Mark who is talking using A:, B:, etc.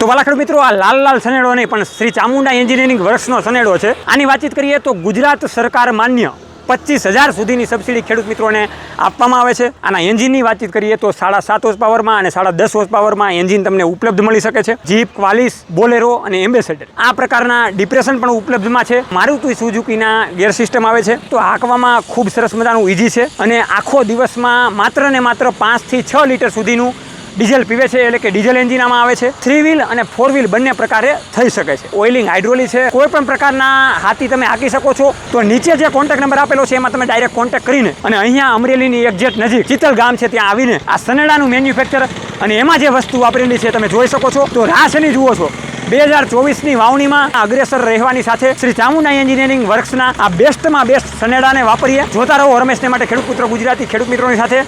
A: તો વાલા મિત્રો, આ લાલ લાલ સનેડો નહીં, પણ શ્રી ચામુંડા એન્જિનિયરિંગ વર્ષનો સનેડો છે. આની વાતચીત કરીએ તો ગુજરાત સરકાર માન્ય પચીસ હજાર સુધીની સબસિડી ખેડૂત મિત્રોને આપવામાં આવે છે. આના એન્જિનની વાતચીત કરીએ તો સાડા સાત હોર્સ પાવરમાં અને સાડા દસ હોર્સ પાવરમાં એન્જિન તમને ઉપલબ્ધ મળી શકે છે. જીપ ક્વાલિસ બોલેરો અને એમ્બેસેડર આ પ્રકારના ડિપ્રેશન પણ ઉપલબ્ધમાં છે. મારુતિ સુઝુકીના ગેર સિસ્ટમ આવે છે. તો હાંકવામાં ખૂબ સરસ મજાનું ઇઝી છે અને આખો દિવસમાં માત્ર ને માત્ર પાંચથી છ લીટર સુધીનું ડીઝલ પીવે છે એટલે કે ડીઝલ એન્જિન આમાં આવે છે. થ્રી વ્હીલ અને ફોર વ્હીલ બંને પ્રકારે થઈ શકે છે. ઓઇલિંગ હાઇડ્રોલી છે. કોઈ પણ પ્રકારના હાથી તમે હાંકી શકો છો, તો નીચે જે કોન્ટેક્ટ નંબર આપેલો છે, એમાં તમે ડાયરેક્ટ કોન્ટેક્ટ કરીને અને અહીંયા અમરેલીની એક્ઝેક્ટ નજીક ચિતલ ગામ છે, ત્યાં આવીને આ સનેડાનું મેન્યુફેક્ચર અને એમાં જે વસ્તુ વાપરેલી છે, તમે જોઈ શકો છો. તો રાસની જુઓ છો. બે હજાર ચોવીસની વાવણીમાં અગ્રેસર રહેવાની સાથે શ્રી ચામુંડા એન્જિનિયરિંગ વર્ક્સના આ બેસ્ટમાં બેસ્ટ સનેડાને વાપરીએ. જોતા રહો રમેશને માટે ખેડૂત પુત્ર ગુજરાતી ખેડૂત મિત્રોની સાથે.